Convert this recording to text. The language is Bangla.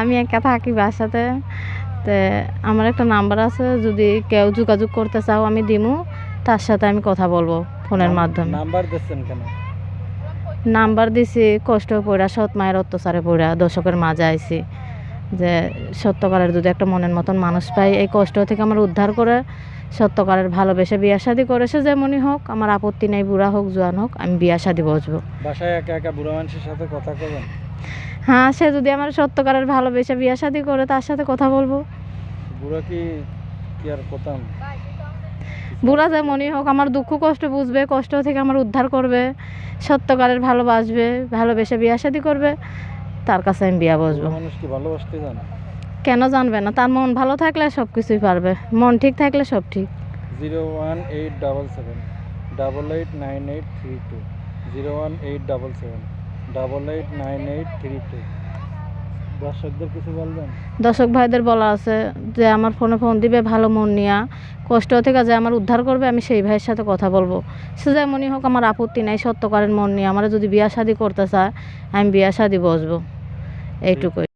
আমি একা থাকি বাসাতে। তে আমার একটা নাম্বার আছে যদি কেউ যোগাযোগ করতে চাও আমি দিমু তার সাথে আমি কথা বলব ফোনের মাধ্যমে। নাম্বার দিচ্ছেন কেন? নাম্বার দিছি কষ্ট পড়া সৎ মায়ের অত্যাচারে পড়া দর্শকের মাঝে আইছি। যে সত্যকারের যদি একটা মনের মতন মানুষ পাই এই কষ্ট থেকে আমার উদ্ধার করে সত্যকারের ভালোবেসে বিয়া শাদি করেছে যেমনই হোক আমার আপত্তি নেই বুড়া হোক জোয়ান হোক আমি বিয়া শাদি বসবো। বাসায় একা একা বুড়ো মানুষের সাথে কথা কবেন? হ্যাঁ সে যদি আমার সত্যকারের ভালোবেসে বিয়ে শাদি করে তার সাথে কথা বলব। বুড়া কি কি আর কোথাম বুড়া যেমনই হোক আমার দুঃখ কষ্ট বুঝবে কষ্ট থেকে আমার উদ্ধার করবে সত্যকারের ভালোবাসবে ভালোবেসে বিয়া শাদি করবে তার কাছে আমি বিয়া বসবো। মানুষ কি ভালোবাসতে জানে? কেন জানবে না? তার মন ভালো থাকলে সব কিছুই পারবে মন ঠিক থাকলে সব ঠিক। Zero one eight double seven double eight nine eight three two zero one eight double seven. Double eight nine eight three two দর্শকদের কিছু বলবেন? দর্শক ভাইদের বলা আছে যে, আমার ফোনে ফোন দিবে, ভালো মন নিয়া। কষ্ট থেকে যে আমার উদ্ধার করবে, আমি সেই ভাইয়ের সাথে কথা বলব। সে যেমনই হোক, আমার আপত্তি নাই সত্য করেন মন নিয়ে। আমার যদি বিয়া শাদি করতে চায়, আমি বিয়া শাদি বসবো। এইটুকুই।